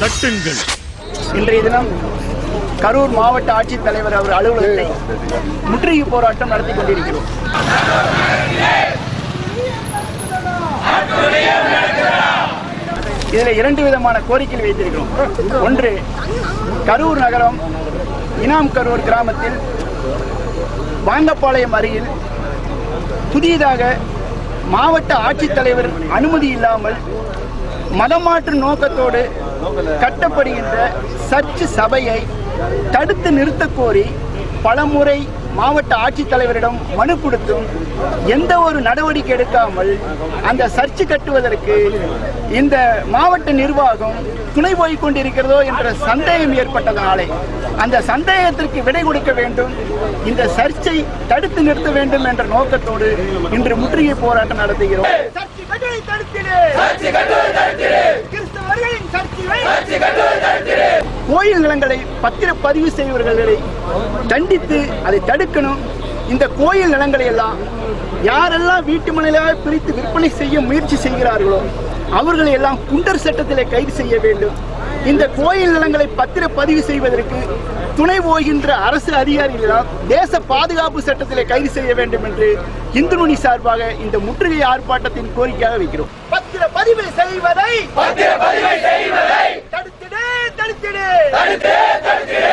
தட்டுங்கள். இன்றைய தினம் கரூர் மாவட்ட ஆட்சித்தலைவர் அவர் அலுவலகத்தை முற்றுகை போராட்டம் நடத்தி கொண்டிருக்கிறோம். இதில் இரண்டு விதமான கோரிக்கைகள் வைத்திருக்கிறோம். ஒன்று கரூர் நகரம் இனாம் கரூர் கிராமத்தில் வாங்கப்பாளையம் அருகில் புதியதாக மாவட்ட ஆட்சித்தலைவர் அனுமதி இல்லாமல் மதமாற்று நோக்கத்தோடு கட்டப்படுகின்ற சர்ச் சபையை தடுத்து நிறுத்தக் கோரி பலமுறை மாவட்ட ஆட்சித்தலைவரிடம் மனு கொடுத்தும் எந்த ஒரு நடவடிக்கை எடுக்காமல் அந்த சர்ச்சு கட்டுவதற்கு இந்த மாவட்ட நிர்வாகம் துணை போய்க் கொண்டிருக்கிறதோ என்ற சந்தேகம் ஏற்பட்டதனாலே அந்த சந்தேகத்திற்கு விடை கொடுக்க வேண்டும். இந்த சர்ச்சை தடுத்து நிறுத்த வேண்டும் என்ற நோக்கத்தோடு இன்று முற்றுகை போராட்டம் நடத்துகிறோம். கோயில் நிலங்களை பத்திர பதிவு செய்வர்களை தண்டித்து அதை தடுக்கணும். இந்த கோயில் நிலங்களை எல்லாம் யாரெல்லாம் வீட்டு மனையாக பிரித்து விற்பனை செய்ய முயற்சி செய்கிறார்களோ அவர்களை எல்லாம் குண்டர் சட்டத்திலே கைது செய்ய வேண்டும். இந்த கோயில் நிலங்களை பத்திர பதிவு செய்வதற்கு துணை போகின்ற அரசு அதிகாரிகளால் தேச பாதுகாப்பு சட்டத்திலே கைது செய்ய வேண்டும் என்று இந்துமணி சார்பாக இந்த முற்றுகை ஆர்ப்பாட்டத்தின் கோரிக்கையாக வைக்கிறோம். பத்திர பதிவு செய்வதை